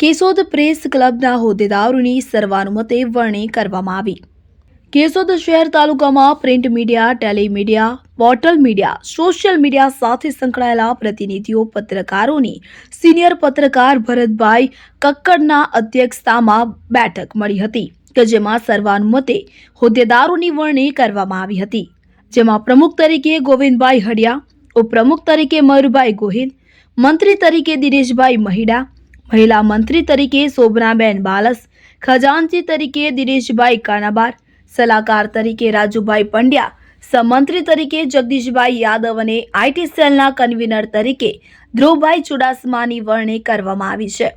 Keshod press ક્લબના હોદ્દેદારોની સર્વાનુમતે વરણી કરવામાં આવી. કેશોદ શહેર તાલુકામાં print media, telemedia, portal media, social media સાથે સંકળાયેલા પ્રતિનિધિઓ, પત્રકારોની સિનિયર પત્રકાર ભરતભાઈ કક્કડના અધ્યક્ષતામાં બેઠક મળી હતી કે જેમાં સર્વાનુમતે હોદ્દેદારોની વરણી કરવામાં આવી હતી. જેમાં પ્રમુખ તરીકે ગોવિંદભાઈ હડિયા, ઉપપ્રમુખ તરીકે મયુરભાઈ ગોહિલ, મંત્રી તરીકે દિનેશભાઈ મહિડા મહિલા મંત્રી તરીકે શોભનાબેન બાલસ, ખજાનચી તરીકે દિનેશભાઈ કાનાબાર, સલાહકાર તરીકે રાજુભાઈ પંડ્યા સમંત્રી તરીકે જગદીશભાઈ યાદવ અને આઈટી સેલના કન્વીનર તરીકે ધ્રુવભાઈ ચુડાસમાની વરણી કરવામાં આવી છે.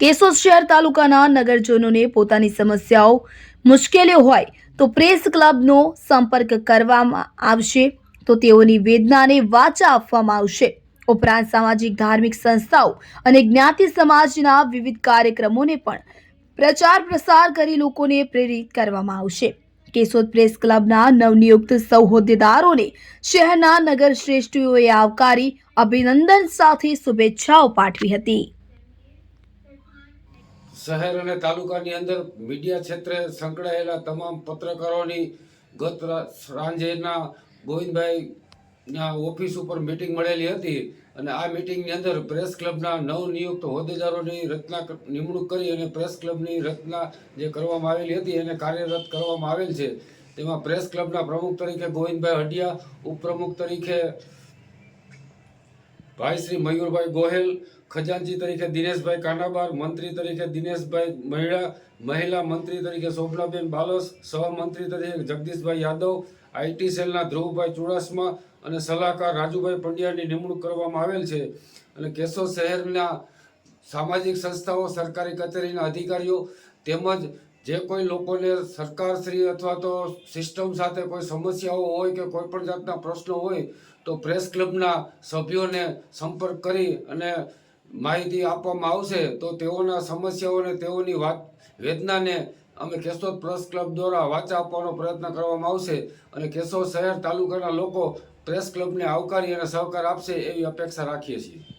કેશોદ શહેર તાલુકાના નગરજનોને પોતાની સમસ્યાઓ, મુશ્કેલીઓ હોય તો પ્રેસ ક્લબનો સંપર્ક કરવામાં આવશે, તો તેઓની વેદનાને વાચા આપવામાં આવશે. ઉપરાંત સામાજિક, ધાર્મિક સંસ્થાઓ અને જ્ઞાતિ સમાજના વિવિધ કાર્યક્રમોને પણ પ્રચાર પ્રસાર કરી લોકોને પ્રેરિત કરવામાં આવશે. કેશોદ પ્રેસ ક્લબના નવનિયુક્ત સૌ શહેરના નગર શ્રેષ્ઠીઓએ આવકારી અભિનંદન સાથે શુભેચ્છાઓ પાઠવી હતી. શહેર અને તાલુકાની અંદર મીડિયા ક્ષેત્રે સંકળાયેલા તમામ પત્રકારોની ગત સાંજેના સાંજેના ગોવિંદભાઈના ઓફિસ ઉપર મિટિંગ મળેલી હતી અને આ મિટિંગની અંદર પ્રેસ ક્લબના નવનિયુક્ત હોદ્દેદારોની રચના નિમણૂક કરી અને પ્રેસ ક્લબની રચના જે કરવામાં આવેલી હતી એને કાર્યરત કરવામાં આવેલ છે. તેમાં પ્રેસ ક્લબના પ્રમુખ તરીકે ગોવિંદભાઈ હડિયા, ઉપપ્રમુખ તરીકે ભાઈ શ્રી મયુરભાઈ ગોહેલ, ખજાનજી તરીકે દિનેશભાઈ કાનાબાર, મંત્રી તરીકે દિનેશભાઈ મહિલા મહિલા મંત્રી તરીકે શોભનાબેન બાલસ સહમંત્રી તરીકે જગદીશભાઈ યાદવ આઈટી સેલના ધ્રુવભાઈ ચુડાસમા અને સલાહકાર રાજુભાઈ પંડ્યાની નિમણૂક કરવામાં આવેલ છે. અને કેશોદ શહેરના સામાજિક સંસ્થાઓ, સરકારી કચેરીના અધિકારીઓ તેમજ જે કોઈ લોકોને સરકારશ્રી અથવા તો સિસ્ટમ સાથે કોઈ સમસ્યાઓ હોય કે કોઈ પણ જાતના પ્રશ્નો હોય, તો પ્રેસ ક્લબના સભ્યોને સંપર્ક કરી અને માહિતી આપવામાં આવશે, તો તેઓના સમસ્યાઓને તેઓની વાત, વેદનાને અમે કેશોદ પ્રેસ ક્લબ દ્વારા વાચા આપવાનો પ્રયત્ન કરવામાં આવશે અને કેશોદ શહેર તાલુકાના લોકો પ્રેસ ક્લબને આવકારી અને સહકાર આપશે એવી અપેક્ષા રાખીએ છીએ.